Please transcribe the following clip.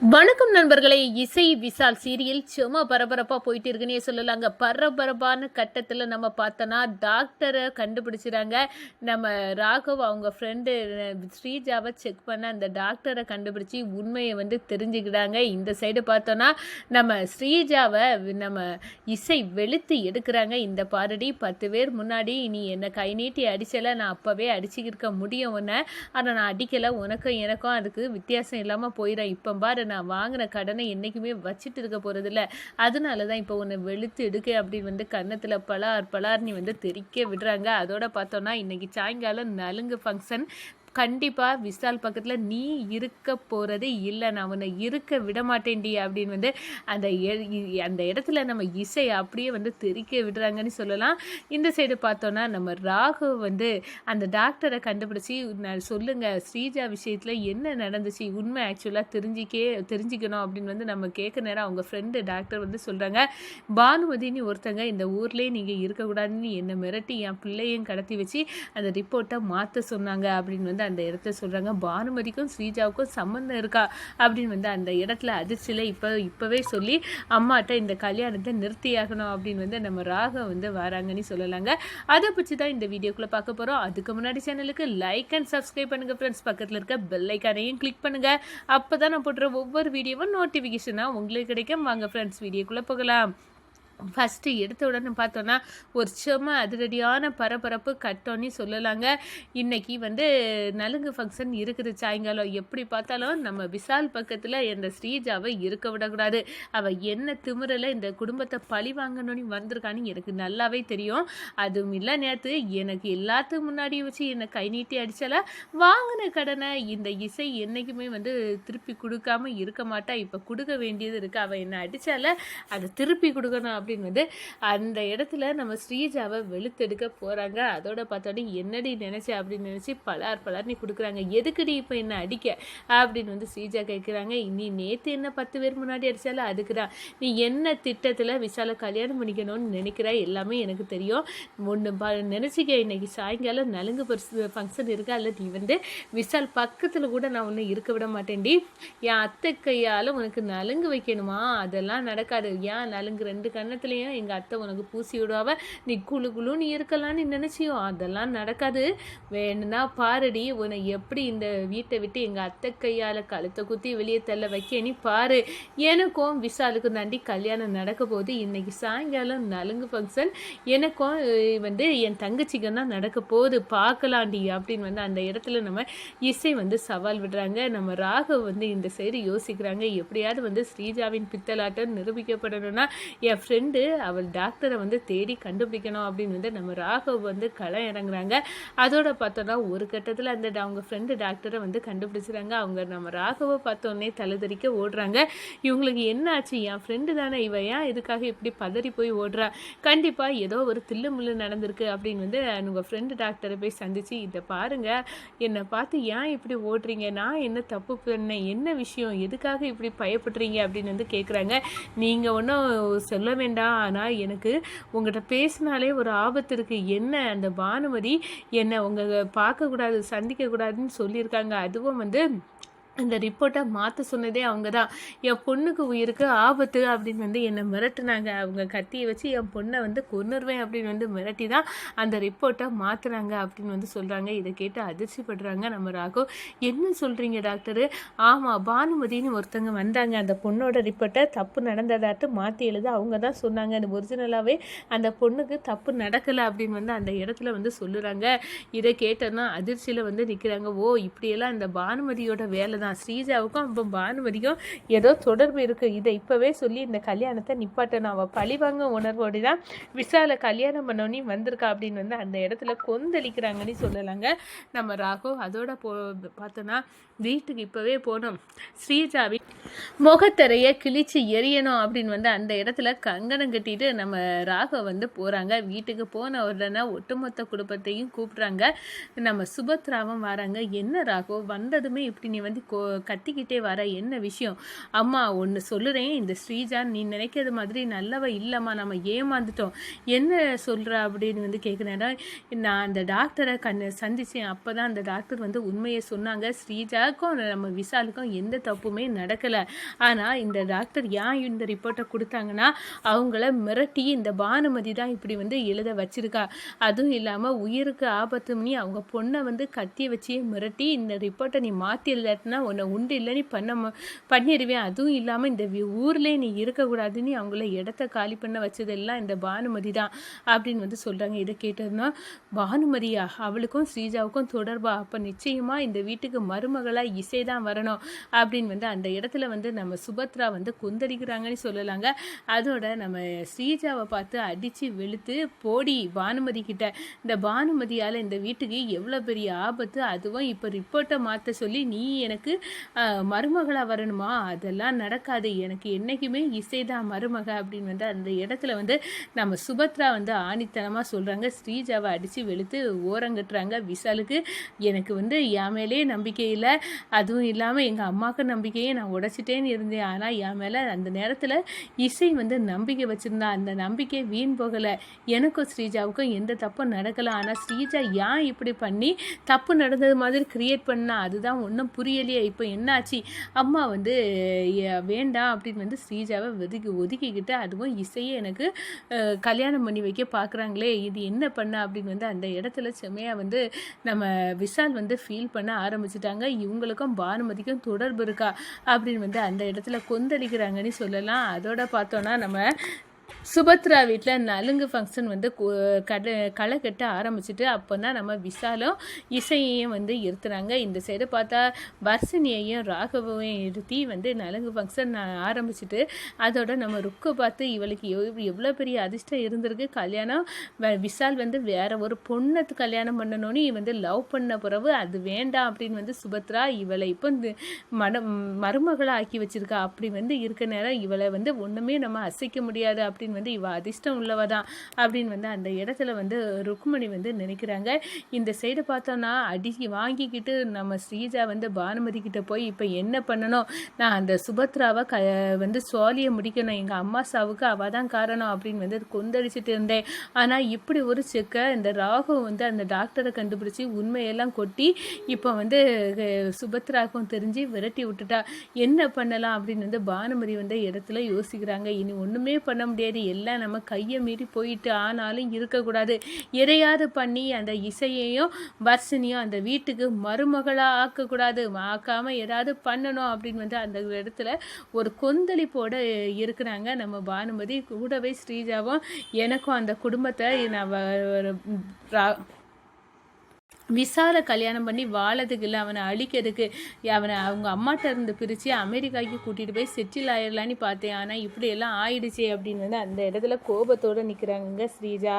வணக்கம் நண்பர்களே இசை விசால் சீரியல் சும்மா பரபரப்பாக போயிட்டு இருக்குன்னே சொல்லலாங்க. பரபரப்பான கட்டத்தில் நம்ம பார்த்தோன்னா டாக்டரை கண்டுபிடிச்சிறாங்க. நம்ம ராகவ் அவங்க ஃப்ரெண்டு ஸ்ரீஜாவை செக் பண்ண அந்த டாக்டரை கண்டுபிடிச்சி உண்மையை வந்து தெரிஞ்சுக்கிட்டாங்க. இந்த சைடு பார்த்தோன்னா நம்ம ஸ்ரீஜாவை நம்ம இசை வெளுத்து எடுக்கிறாங்க. இந்த பாரடி பத்து பேர் முன்னாடி நீ என்னை கை நீட்டி அடிச்சலை நான் அப்போவே அடிச்சுக்கிருக்க முடியும் உன்னை. ஆனால் நான் அடிக்கலை உனக்கும் எனக்கும் அதுக்கு வித்தியாசம் இல்லாமல் போயிடும் இப்போ பாரு நான் வாங்கின கடனை என்றைக்குமே வச்சுட்டு இருக்க போகிறதில்ல அதனால தான் இப்போ உன்னை வெளுத்து எடுக்க அப்படின்னு வந்து கன்னத்தில் பலார் பலார்னி வந்து தெறிக்க விடுறாங்க. அதோட பார்த்தோன்னா இன்னைக்கு சாயங்காலம் நலுங்கு ஃபங்க்ஷன் கண்டிப்பாக விசால் பக்கத்தில் நீ இருக்க போகிறது இல்லை. நான் உன்னை இருக்க விட மாட்டேன்டி அப்படின்னு வந்து அந்த எ- அந்த இடத்துல நம்ம இசை அப்படியே வந்து தெறிக்க விடுறாங்கன்னு சொல்லலாம். இந்த சைடு பார்த்தோன்னா நம்ம ராகு வந்து அந்த டாக்டரை கண்டுபிடிச்சி நான் சொல்லுங்கள் ஸ்ரீஜா விஷயத்தில் என்ன நடந்துச்சு? உண்மை ஆக்சுவலாக தெரிஞ்சிக்கே தெரிஞ்சுக்கணும். அப்படின்னு வந்து நம்ம கேட்க நேரம் அவங்க ஃப்ரெண்டு டாக்டர் வந்து சொல்கிறாங்க பானுமதினு ஒருத்தங்க இந்த ஊர்லேயே நீங்கள் இருக்கக்கூடாதுன்னு என்னை மிரட்டி என் பிள்ளையும் கடத்தி வச்சு அந்த ரிப்போர்ட்டை மாற்ற சொன்னாங்க. அப்படின்னு வந்து வந்து அந்த இடத்த சொல்கிறாங்க பானுமதிக்கும் ஸ்ரீஜாவுக்கும் சம்மந்தம் இருக்கா? அப்படின்னு வந்து அந்த இடத்துல அதிர்ச்சியில் இப்போ இப்போவே சொல்லி அம்மாட்ட இந்த கல்யாணத்தை நிறுத்தியாகணும் அப்படின்னு வந்து நம்ம ராகம் வந்து வராங்கன்னு சொல்லலாங்க. அதை பற்றி தான் இந்த வீடியோக்குள்ளே பார்க்க போகிறோம் அதுக்கு முன்னாடி சேனலுக்கு லைக் அண்ட் சப்ஸ்கிரைப் பண்ணுங்கள் ஃப்ரெண்ட்ஸ் பக்கத்தில் இருக்க பெல்லைக்கானையும் கிளிக் பண்ணுங்கள் அப்போ தான் நான் போடுற ஒவ்வொரு வீடியோவும் நோட்டிஃபிகேஷனாக உங்களுக்கு கிடைக்கும். வாங்க ஃப்ரெண்ட்ஸ் வீடியோக்குள்ளே போகலாம். ஃபஸ்ட்டு எடுத்த உடனே பார்த்தோன்னா ஒரு சும்மா அதிரடியான பரபரப்பு கட்டோன்னு சொல்லலாங்க. இன்றைக்கி வந்து நலுங்கு ஃபங்க்ஷன் இருக்குது சாயங்காலம். எப்படி பார்த்தாலும் நம்ம விசால் பக்கத்தில் இந்த ஸ்ரீஜாவை இருக்க விடக்கூடாது. அவள் என்ன திமிரல இந்த குடும்பத்தை பழி வாங்கணும்னு வந்திருக்கான்னு எனக்கு நல்லாவே தெரியும். அதுவும் இல்லை நேற்று எனக்கு எல்லாத்துக்கும் முன்னாடி வச்சு என்னை கை நீட்டி அடித்தால வாங்கின கடனை இந்த இசை என்றைக்குமே வந்து திருப்பி கொடுக்காம இருக்க மாட்டா. இப்போ கொடுக்க வேண்டியது இருக்குது அவள் என்னை அடித்தால அதை திருப்பி கொடுக்கணும் அப்படின்னு வந்து அந்த இடத்துல நம்ம ஸ்ரீஜாவை வெளுத்தெடுக்க போகிறாங்க அதோட பார்த்தோன்னே என்னடி நினச்ச அப்படின்னு நினச்சி பலார் பலார் நீ கொடுக்குறாங்க. எதுக்குடி இப்போ என்ன அடிக்க? அப்படின்னு வந்து ஸ்ரீஜா கேட்குறாங்க நீ நேற்று என்ன பத்து பேர் முன்னாடி அடித்தாலும் அதுக்கு தான் நீ என்ன திட்டத்தில் விசால கல்யாணம் பண்ணிக்கணும்னு நினைக்கிற? எல்லாமே எனக்கு தெரியும். ஒன்று ப நினச்சிக்க. இன்னைக்கு சாயங்காலம் நலுங்கு பரிசு ஃபங்க்ஷன் இருக்கா? இல்லை நீ வந்து விசால் பக்கத்தில் கூட நான் ஒன்று இருக்க விட மாட்டேன்டி. என் அத்தை கையால் உனக்கு நலுங்கு வைக்கணுமா? அதெல்லாம் நடக்காது. ஏன் நலுங்கு ரெண்டு கன்னத்துலேயும் எங்கள் அத்தை உனக்கு பூசி விடுவாவ. நீ குழு குழுன்னு இருக்கலாம்னு நினச்சியோ? அதெல்லாம் நடக்காது. வேணும்னா பாருடி உன்னை எப்படி இந்த வீட்டை விட்டு எங்கள் அத்தை கையால் கழுத்தை குத்தி வெளியே தள்ள வைக்க நீ பாரு. எனக்கும் விசாலுக்கும் தாண்டி கல்யாணம் நடக்க போகுது. இன்னைக்கு சாயங்காலம் நலுங்கு ஃபங்க்ஷன் எனக்கும் வந்து என் தங்கச்சிக்கும் தான் நடக்க போகுது. பார்க்கலாண்டி அப்படின்னு வந்து அந்த இடத்துல நம்ம இசை வந்து சவால் விடுறாங்க. நம்ம ராகவ் வந்து இந்த சைடு யோசிக்கிறாங்க. எப்படியாவது வந்து ஸ்ரீஜாவின் பித்தலாட்டம் நிரூபிக்கப்படணும்னா என் ஃப்ரெண்ட் அவள் டாக்டரை வந்து தேடி கண்டுபிடிக்கணும் அப்படின்னு வந்து நம்ம ராகவ் வந்து களம் இறங்குறாங்க. அதோட பார்த்தோன்னா ஒரு கட்டத்தில் அந்த அவங்க ஃப்ரெண்டு டாக்டரை வந்து கண்டுபிடிச்சிறாங்க அவங்க நம்ம ராகவை பார்த்தோன்னே தழுதறிக்க ஓடுறாங்க. இவங்களுக்கு என்ன ஆச்சு? என் ஃப்ரெண்டு தானே இவ. ஏன் இதுக்காக இப்படி பதறி போய் ஓடுறா? கண்டிப்பாக ஏதோ ஒரு தில்லு முள்ளு நடந்திருக்கு அப்படின்னு வந்து உங்கள் ஃப்ரெண்டு டாக்டரை போய் சந்திச்சு இதை பாருங்க. என்னை பார்த்து ஏன் இப்படி ஓடுறீங்க? நான் என்ன தப்பு பண்ணேன்? என்ன விஷயம்? எதுக்காக இப்படி பயப்படுறீங்க? அப்படின்னு வந்து கேட்குறாங்க நீங்கள் ஒன்றும் சொல்ல வேண்டாம். ஆனால் எனக்கு உங்கள்கிட்ட பேசினாலே ஒரு ஆபத்து இருக்குது என்ன அந்த பானுமதி என்னை உங்கள் பார்க்கக்கூடாது சந்திக்கக்கூடாதுன்னு சொல்லியிருக்காங்க. அதுவும் வந்து அந்த ரிப்போர்ட்டை மாற்ற சொன்னதே அவங்க தான் என் பொண்ணுக்கு உயிருக்கு ஆபத்து அப்படின்னு வந்து என்னை மிரட்டினாங்க. அவங்க கத்தியை வச்சு என் பொண்ணை வந்து கொன்னுருவேன் அப்படின்னு வந்து மிரட்டி தான் அந்த ரிப்போர்ட்டை மாற்றுறாங்க அப்படின்னு வந்து சொல்கிறாங்க இதை கேட்டு அதிர்ச்சிப்படுறாங்க நம்ம ராகவ். என்ன சொல்கிறீங்க டாக்டரு? ஆமாம் பானுமதின்னு ஒருத்தவங்க வந்தாங்க. அந்த பொண்ணோட ரிப்போர்ட்டை தப்பு நடந்ததாட்டு மாற்றி எழுத அவங்க தான் சொன்னாங்க அந்த ஒரிஜினலாகவே அந்த பொண்ணுக்கு தப்பு நடக்கலை அப்படின்னு வந்து அந்த இடத்துல வந்து சொல்லுறாங்க. இதை கேட்டோன்னா அதிர்ச்சியில் வந்து நிற்கிறாங்க ஓ இப்படியெல்லாம் இந்த பானுமதியோட வேலை தான் ஸ்ரீஜாவுக்கும் அப்போ பானுமதிக்கும் ஏதோ தொடர்பு இருக்குது இதை இப்போவே சொல்லி இந்த கல்யாணத்தை நிப்பாட்டணும். அவள் பழிவாங்க உணர்வோடு தான் விஷாலை கல்யாணம் பண்ணோன்னே வந்திருக்கா அப்படின்னு வந்து அந்த இடத்துல கொந்தளிக்கிறாங்கன்னு சொல்லலாங்க. நம்ம ராகு அதோட போ பார்த்தோன்னா வீட்டுக்கு இப்போவே போனோம் ஸ்ரீஜாவின் முகத்தரையை கிழிச்சு எரியணும் அப்படின்னு வந்து அந்த இடத்துல கங்கணம் கட்டிட்டு நம்ம ராகவ வந்து போகிறாங்க வீட்டுக்கு போன உடனே ஒட்டுமொத்த குடும்பத்தையும் கூப்பிட்றாங்க. நம்ம சுபத்ராவும் வராங்க. என்ன ராகவ்? வந்ததுமே இப்படி நீ வந்து கோ கத்திக்கிட்டே வர என்ன விஷயம்? அம்மா ஒன்று சொல்லுறேன். இந்த ஸ்ரீஜா நீ நினைக்கிறது மாதிரி நல்லவ இல்லைம்மா. நம்ம ஏமாந்துட்டோம். என்ன சொல்கிற அப்படின்னு வந்து கேட்குறேன்னா நான் அந்த டாக்டரை கண் சந்தித்தேன் அப்போ தான் அந்த டாக்டர் வந்து உண்மையை சொன்னாங்க. ஸ்ரீஜாவுக்கும் நம்ம விசாலுக்கும் எந்த தப்புமே நடக்கலை. ஆனால் இந்த டாக்டர் ஏன் இந்த ரிப்போர்ட்டை கொடுத்தாங்கன்னா அவங்கள மிரட்டி இந்த பானுமதி தான் இப்படி வந்து எழுத வச்சிருக்கா. அதுவும் இல்லாமல் உயிருக்கு ஆபத்து பண்ணி அவங்க பொண்ணை வந்து கத்தி வச்சே மிரட்டி இந்த ரிப்போர்ட்டை நீ மாற்றி இல்லாட்டினா உன்னை உண்டு இல்லை நீ பண்ண பண்ணிடுவேன் அதுவும் இல்லாமல் இந்த ஊரில் ஊர்லயே நீ இருக்கக்கூடாதுன்னு அவங்கள இடத்த காலி பண்ண வச்சதெல்லாம் இந்த பானுமதி தான் அப்படின்னு வந்து சொல்கிறாங்க இதை கேட்டதுன்னா பானுமதியா? அவளுக்கும் ஸ்ரீஜாவுக்கும் தொடர்பா? அப்போ நிச்சயமாக இந்த வீட்டுக்கு மருமகளாக இசை தான் வரணும் அப்படின்னு வந்து அந்த இடத்துல வந்து நம்ம சுபத்ரா வந்து கொந்தளிக்கிறாங்கன்னு சொல்லலாங்க. அதோட நம்ம ஸ்ரீஜாவை பார்த்து அடித்து வெளுத்து போடி பானுமதி கிட்ட இந்த பானுமதியால் இந்த வீட்டுக்கு எவ்வளோ பெரிய ஆபத்து? அதுவும் இப்போ ரிப்போர்ட்டை மாற்ற சொல்லி நீ எனக்கு மருமகளாக வரணுமா? அதெல்லாம் நடக்காது. எனக்கு என்றைக்குமே இசை தான் மருமக அப்படின்னு வந்து அந்த இடத்துல வந்து நம்ம சுபத்ரா வந்து ஆணித்தனமாக சொல்கிறாங்க ஸ்ரீஜாவை அடித்து வெளுத்து ஓரங்கட்டுறாங்க விசாலுக்கு. எனக்கு வந்து என் மேலே நம்பிக்கை இல்லை. அதுவும் இல்லாமல் எங்கள் அம்மாவுக்கு நம்பிக்கையை நான் உடைச்சிட்டேன்னு இருந்தேன். ஆனால் என் மேலே அந்த நேரத்தில் இசை வந்து நம்பிக்கை வச்சுருந்தா. அந்த நம்பிக்கை வீண் போகலை. எனக்கும் ஸ்ரீஜாவுக்கும் எந்த தப்பும் நடக்கலை. ஆனால் ஸ்ரீஜா ஏன் இப்படி பண்ணி தப்பு நடந்தது மாதிரி கிரியேட் பண்ணா? அதுதான் ஒன்றும் புரியலையே. இப்போ என்னாச்சு? அம்மா வந்து வேண்டாம் அப்படின்னு வந்து ஸ்ரீஜாவை ஒதுக்கி ஒதுக்கிக்கிட்டு அதுவும் இசையை எனக்கு கல்யாணம் பண்ணி வைக்க பார்க்குறாங்களே இது என்ன பண்ண? அப்படின்னு வந்து அந்த இடத்துல செம்மையாக வந்து நம்ம விஷால் வந்து ஃபீல் பண்ண ஆரம்பிச்சிட்டாங்க. இவங்களுக்கும் பானுமதிக்கும் தொடர்பு இருக்கா? அப்படின்னு வந்து அந்த இடத்துல கொந்தளிக்கிறாங்கன்னு சொல்லலாம். அதோட பார்த்தோன்னா நம்ம சுபத்ரா வீட்டில் நலுங்கு ஃபங்க்ஷன் வந்து கட களை கட்ட ஆரம்பிச்சிட்டு அப்போ தான் நம்ம விஷாலும் இசையையும் வந்து இருத்துறாங்க. இந்த சைடு பார்த்தா வர்ஷினியையும் ராகவையும் இருத்தி வந்து நலுங்கு ஃபங்க்ஷன் ஆரம்பிச்சிட்டு அதோட நம்ம ருக்கை பார்த்து இவளுக்கு எவ்வளோ பெரிய அதிர்ஷ்டம் இருந்திருக்கு. கல்யாணம் வ- விஷால் வந்து வேற ஒரு பொண்ணை கல்யாணம் பண்ணணும்னு வந்து லவ் பண்ண பிறகு அது வேண்டாம் அப்படின்னு வந்து சுபத்ரா இவளை இப்போ இந்த மட மருமகளை ஆக்கி வச்சிருக்கா. அப்படி வந்து இருக்க நேரம் இவளை வந்து ஒன்றுமே நம்ம அசைக்க முடியாது அப்படின்னு வந்து இவ அதிர்ஷ்டம் உள்ளவ தான் அப்படின்னு வந்து அந்த இடத்துல வந்து ருக்மணி வந்து நினைக்கிறாங்க. இந்த சைடு பார்த்தோன்னா அடி வாங்கிக்கிட்டு நம்ம ஸ்ரீஜா வந்து பானுமதி கிட்ட போய் இப்போ என்ன பண்ணணும்? நான் அந்த சுபத்ராவை க வந்து சோலியை முடிக்கணும். எங்கள் அம்மா சாவுக்கு அவள் தான் காரணம் அப்படின்னு வந்து கொந்தளிச்சிட்டு இருந்தேன். ஆனால் இப்படி ஒரு செக்கை இந்த ராகு வந்து அந்த டாக்டரை கண்டுபிடிச்சி உண்மையெல்லாம் கொட்டி இப்போ வந்து சுபத்ராக்கும் சுபத்ராவுக்கும் தெரிஞ்சு விரட்டி விட்டுட்டா என்ன பண்ணலாம் அப்படின்னு வந்து பானுமதி வந்து இடத்துல யோசிக்கிறாங்க. இனி ஒன்றுமே பண்ண முடியாது. எல்லாம் நம்ம கையை மீறி போயிட்டு ஆனாலும் இருக்கக்கூடாது. எதையாவது பண்ணி அந்த இசையையும் வர்ஷினியும் அந்த வீட்டுக்கு மருமகளாக ஆக்கக்கூடாது. ஆக்காம ஏதாவது பண்ணணும் அப்படின்னு வந்து அந்த இடத்துல ஒரு கொந்தளிப்போட இருக்கிறாங்க நம்ம பானுமதி. கூடவே ஸ்ரீஜாவும் எனக்கும் அந்த குடும்பத்தை நான் விசால கல்யாணம் பண்ணி வாழதுக்கு இல்லை அவனை அழிக்கிறதுக்கு அவனை அவங்க அம்மாட்ட இருந்து பிரித்து அமெரிக்காவுக்கு கூட்டிகிட்டு போய் செட்டில் ஆயிடலான்னு பார்த்தேன். ஆனால் இப்படியெல்லாம் ஆயிடுச்சு ஆயிடுச்சே அப்படின்னு வந்து அந்த இடத்துல கோபத்தோடு நிற்கிறாங்க ஸ்ரீஜா.